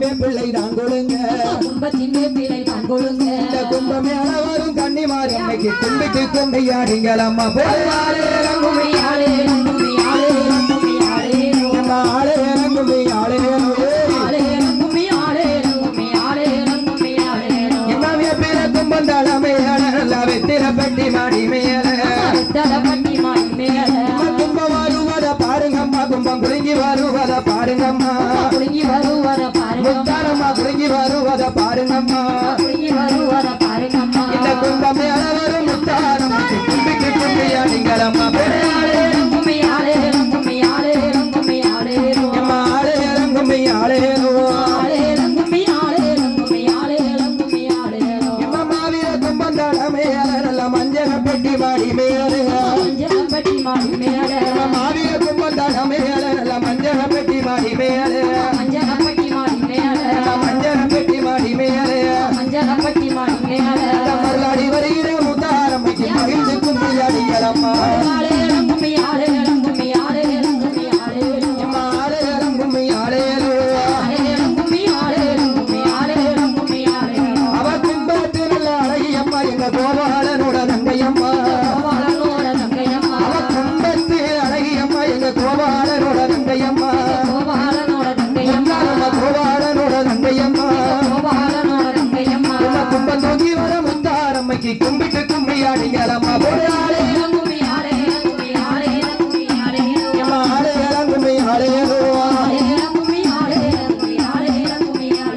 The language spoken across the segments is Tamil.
வேப்பிள்ளை தான் கொடுங்க. கும்பத்தின் வேப்பிலை தான் கொடுங்க. இந்த கும்பமேள வரும் கன்னிமாரி அன்னைக்கு கும்பிட்டு கொண்டையாடுங்களம்மா போயாடு கும்மி ஆளே கும்மி ஆளே கும்மி ஆளே ஆளே இறங்குமே ஆளே ஆளே கும்மி ஆளே கும்மி ஆளே கும்மி ஆளே இன்னமே பிற கும்பம் தளமையாள நல்ல வெத்திர பட்டி மாடி மேல. தலப்பட்டி மாடி மேல. கும்பம் வருவத பாருங்கம்மா. கும்பம் குலுங்கி வருவத பாருங்கம்மா. குலுங்கி வருவர பாருங்க முத்தாரம்மா வருவத பாருங்கம்மா. குலுங்கி வருவர பாருங்கம்மா இந்த கும்பமே அளவரும் முத்தாரம் கும்பிட்டு கும்பியாடிங்களம்மா பெரியாளே கும்மி ஆளே கும்மி ஆளே கும்மி பெட்டி மாடி ஆளே மஞ்சளப்பட்டி மாடி வருகிறேன் கும்பிட்டு கும்பியாடிங்களம்மா போயாளே கும்மி ஆளே. கும்மி ஆளே கும்மி ஆளே அம்மா ஆளே இறங்குமே ஆளே கும்மி ஆளே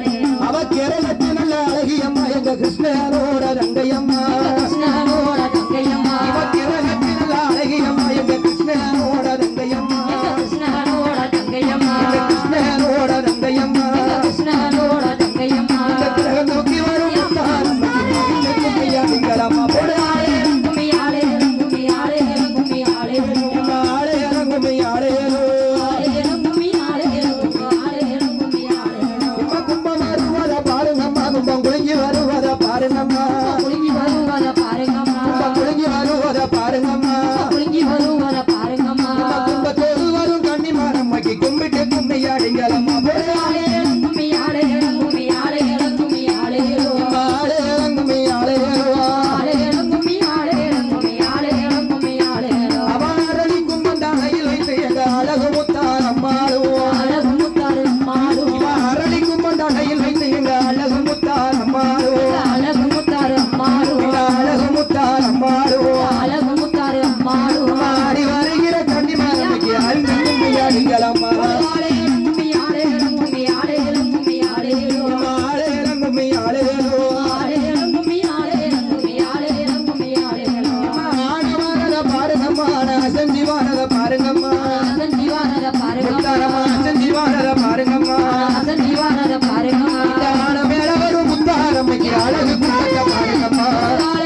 மங்களமா 兄弟们。